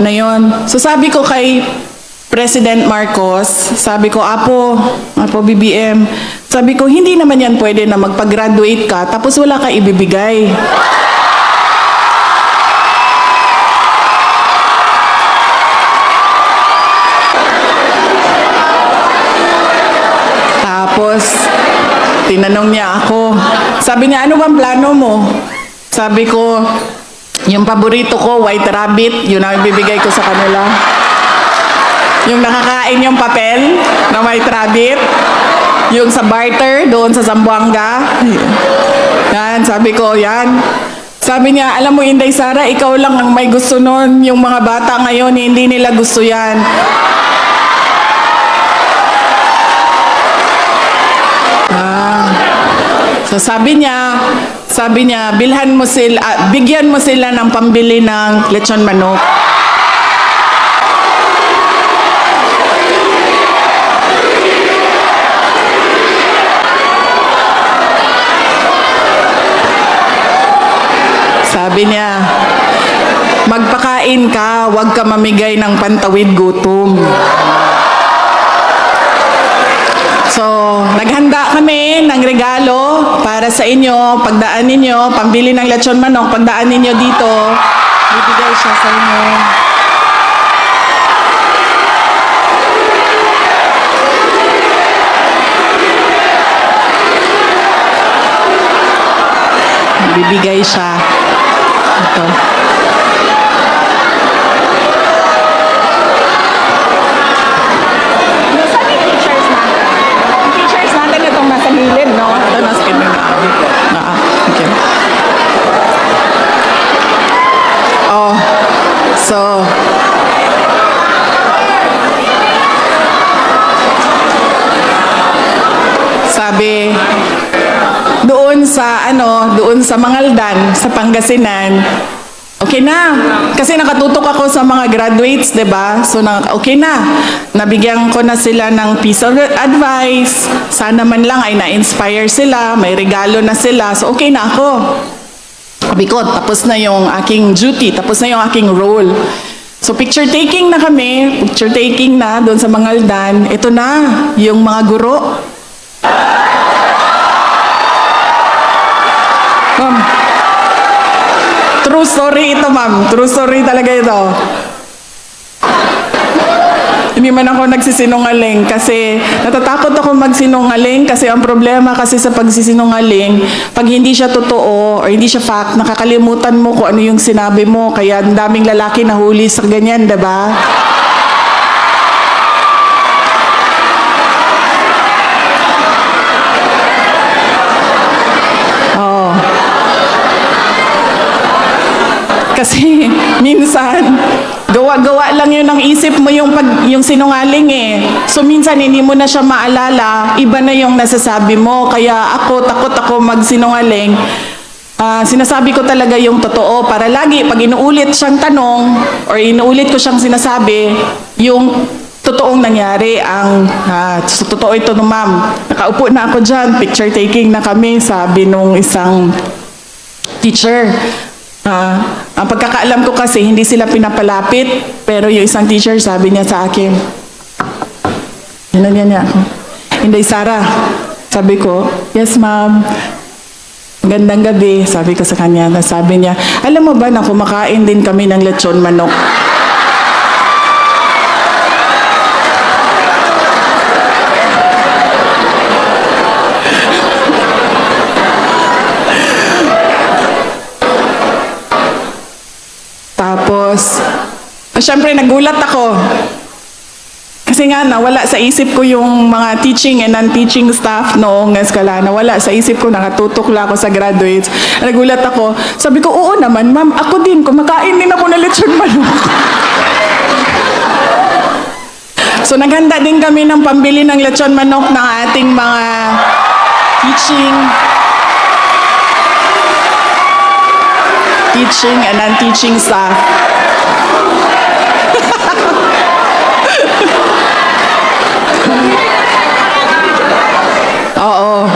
na yon. So sabi ko kay President Marcos, sabi ko, Apo, Apo BBM, sabi ko, hindi naman yan pwede na magpag-graduate ka tapos wala ka ibibigay. Tapos, tinanong niya ako. Sabi niya, ano bang plano mo? Sabi ko, yung paborito ko, white rabbit, yun ang ibibigay ko sa kanila. Yung nakakain yung papel na white rabbit. Yung sa barter, doon sa Zamboanga. Yan, sabi ko, yan. Sabi niya, alam mo Inday Sara, ikaw lang ang may gusto nun. Yung mga bata ngayon, hindi nila gusto yan. So sabi niya, sabi niya, bilhan mo sila, ah, bigyan mo sila ng pambili ng lechon manok. Sabi niya, magpakain ka, huwag ka mamigay ng pantawid gutom. So, naghanda kami ng regalo para sa inyo, pagdaan ninyo, pambili ng lechon manok, pagdaan ninyo dito, bibigay siya sa inyo. Bibigay siya. Ito. Saan yung teachers natin? Yung teachers natin itong nasa gilid, no? Ito, nasa gilid na. Ah, okay. Oh, so, sabi, doon sa ano, doon sa Mangaldan, sa Pangasinan, okay na. Kasi nakatutok ako sa mga graduates, 'di ba? So na, okay na. Nabigyan ko na sila ng piece of advice. Sana man lang ay na-inspire sila, may regalo na sila. So okay na ako. Sabi ko, tapos na yung aking duty, tapos na yung aking role. So picture taking na kami, picture taking na doon sa Mangaldan. Ito na, yung mga guro. Ma'am. True story ito, ma'am. True story talaga ito. Hindi man ako nagsisinungaling kasi natatakot ako magsinungaling kasi ang problema kasi sa pagsisinungaling, pag hindi siya totoo or hindi siya fact, nakakalimutan mo kung ano yung sinabi mo. Kaya ang daming lalaki nahuli sa ganyan, 'di ba? Oo. Kasi minsan, gawa-gawa lang yun ang isip mo yung, pag, yung sinungaling eh. So minsan hindi mo na siya maalala, iba na yung nasasabi mo. Kaya ako, takot ako magsinungaling. Ah, sinasabi ko talaga yung totoo para lagi pag inuulit siyang tanong or inuulit ko siyang sinasabi, yung totoong nangyari ang ah, so, totoo ito no ma'am. Nakaupo na ako dyan, picture taking na kami, sabi nung isang teacher. Ah, ang pagkakaalam ko kasi hindi sila pinapalapit, pero yung isang teacher sabi niya sa akin, Yan niya ako. Hindi, Sara. Sabi ko, yes ma'am. Gandang gabi, sabi ko sa kanya. Sabi niya, alam mo ba na kumakain din kami ng lechon manok? Tapos, ah, syempre nagulat ako. Kasi nga, nawala sa isip ko yung mga teaching and non-teaching staff noong eskwela. Nawala sa isip ko, nakatutok lang ako sa graduates. Nagulat ako. Sabi ko, oo naman, ma'am, ako din, kumakain din ako ng lechon manok. so, naghanda din kami ng pambili ng lechon manok ng ating mga teaching teaching and non-teaching staff. Oo.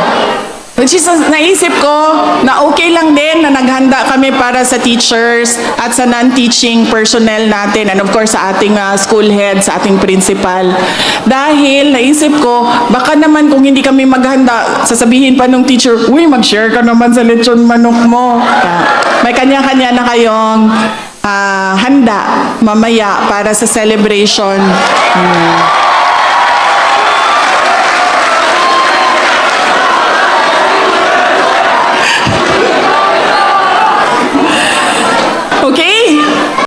Which is, naisip ko na okay lang din na naghanda kami para sa teachers at sa non-teaching personnel natin and of course sa ating ah, school head, sa ating principal. Dahil naisip ko, baka naman kung hindi kami maghanda, sasabihin pa nung teacher, uy, mag-share ka naman sa lechon manok mo. May kanya-kanya na kayong ah, handa mamaya para sa celebration. Hmm.